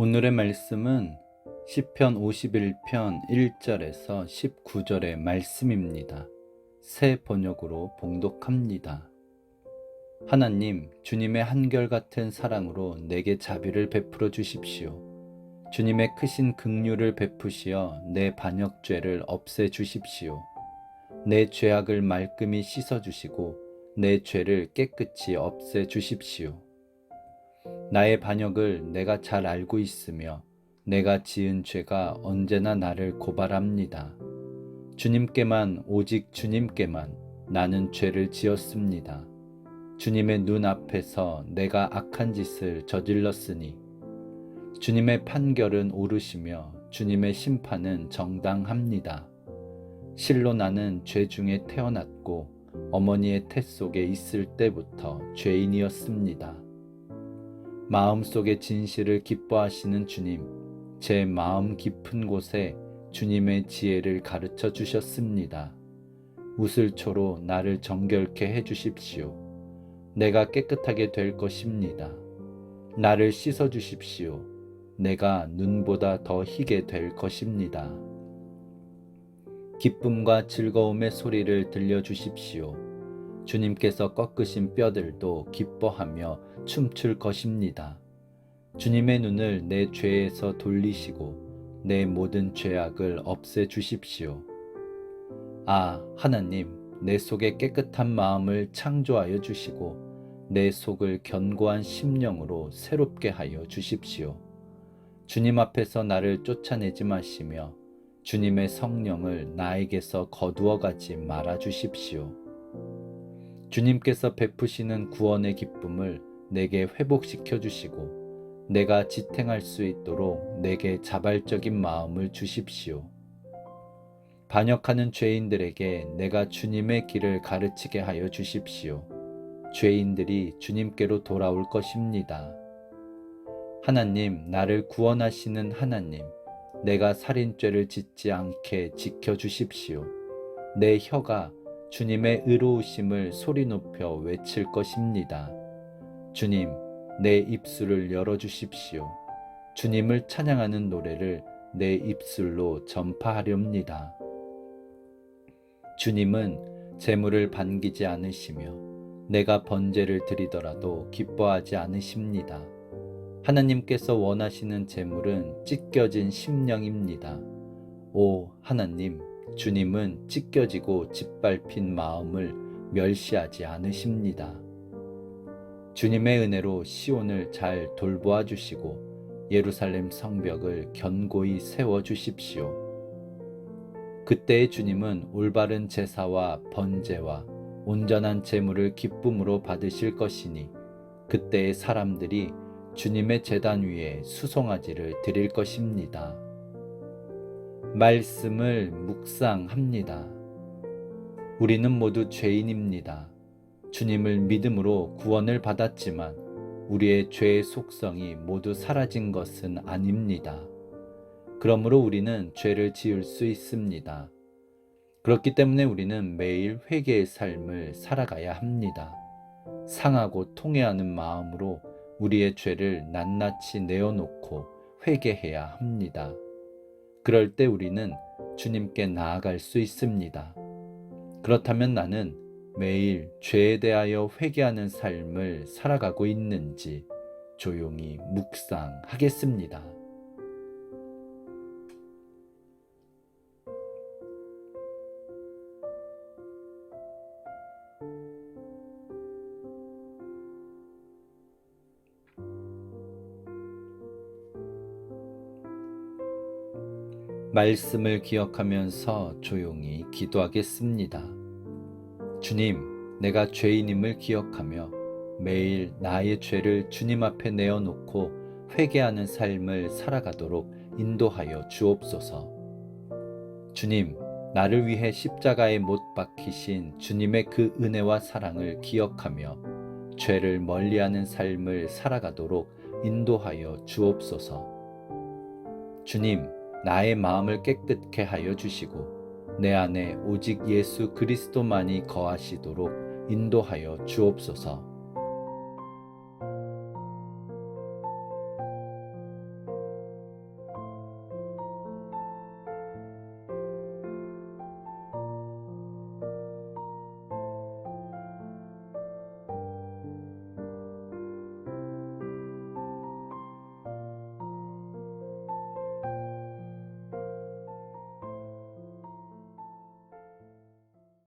오늘의 말씀은 시편 51편 1절에서 19절의 말씀입니다. 새 번역으로 봉독합니다. 하나님, 주님의 한결같은 사랑으로 내게 자비를 베풀어 주십시오. 주님의 크신 긍휼을 베푸시어 내 반역죄를 없애 주십시오. 내 죄악을 말끔히 씻어 주시고 내 죄를 깨끗이 없애 주십시오. 나의 반역을 내가 잘 알고 있으며 내가 지은 죄가 언제나 나를 고발합니다. 주님께만 오직 주님께만 나는 죄를 지었습니다. 주님의 눈 앞에서 내가 악한 짓을 저질렀으니 주님의 판결은 옳으시며 주님의 심판은 정당합니다. 실로 나는 죄 중에 태어났고 어머니의 태 속에 있을 때부터 죄인이었습니다. 마음속의 진실을 기뻐하시는 주님, 제 마음 깊은 곳에 주님의 지혜를 가르쳐 주셨습니다. 우슬초로 나를 정결케 해 주십시오. 내가 깨끗하게 될 것입니다. 나를 씻어 주십시오. 내가 눈보다 더 희게 될 것입니다. 기쁨과 즐거움의 소리를 들려 주십시오. 주님께서 꺾으신 뼈들도 기뻐하며 춤출 것입니다. 주님의 눈을 내 죄에서 돌리시고 내 모든 죄악을 없애 주십시오. 아, 하나님, 내 속에 깨끗한 마음을 창조하여 주시고 내 속을 견고한 심령으로 새롭게 하여 주십시오. 주님 앞에서 나를 쫓아내지 마시며 주님의 성령을 나에게서 거두어 가지 말아 주십시오. 주님께서 베푸시는 구원의 기쁨을 내게 회복시켜 주시고 내가 지탱할 수 있도록 내게 자발적인 마음을 주십시오. 반역하는 죄인들에게 내가 주님의 길을 가르치게 하여 주십시오. 죄인들이 주님께로 돌아올 것입니다. 하나님, 나를 구원하시는 하나님, 내가 살인죄를 짓지 않게 지켜 주십시오. 내 혀가 주님의 의로우심을 소리 높여 외칠 것입니다. 주님, 내 입술을 열어 주십시오. 주님을 찬양하는 노래를 내 입술로 전파하렵니다. 주님은 재물을 반기지 않으시며 내가 번제를 드리더라도 기뻐하지 않으십니다. 하나님께서 원하시는 재물은 찢겨진 심령입니다. 오 하나님, 주님은 찢겨지고 짓밟힌 마음을 멸시하지 않으십니다. 주님의 은혜로 시온을 잘 돌보아 주시고 예루살렘 성벽을 견고히 세워 주십시오. 그때의 주님은 올바른 제사와 번제와 온전한 제물을 기쁨으로 받으실 것이니 그때의 사람들이 주님의 제단 위에 수송아지를 드릴 것입니다. 말씀을 묵상합니다. 우리는 모두 죄인입니다. 주님을 믿음으로 구원을 받았지만 우리의 죄의 속성이 모두 사라진 것은 아닙니다. 그러므로 우리는 죄를 지을 수 있습니다. 그렇기 때문에 우리는 매일 회개의 삶을 살아가야 합니다. 상하고 통회하는 마음으로 우리의 죄를 낱낱이 내어놓고 회개해야 합니다. 그럴 때 우리는 주님께 나아갈 수 있습니다. 그렇다면 나는 매일 죄에 대하여 회개하는 삶을 살아가고 있는지 조용히 묵상하겠습니다. 말씀을 기억하면서 조용히 기도하겠습니다. 주님, 내가 죄인임을 기억하며 매일 나의 죄를 주님 앞에 내어놓고 회개하는 삶을 살아가도록 인도하여 주옵소서. 주님, 나를 위해 십자가에 못 박히신 주님의 그 은혜와 사랑을 기억하며 죄를 멀리하는 삶을 살아가도록 인도하여 주옵소서. 주님, 나의 마음을 깨끗게 하여 주시고 내 안에 오직 예수 그리스도만이 거하시도록 인도하여 주옵소서.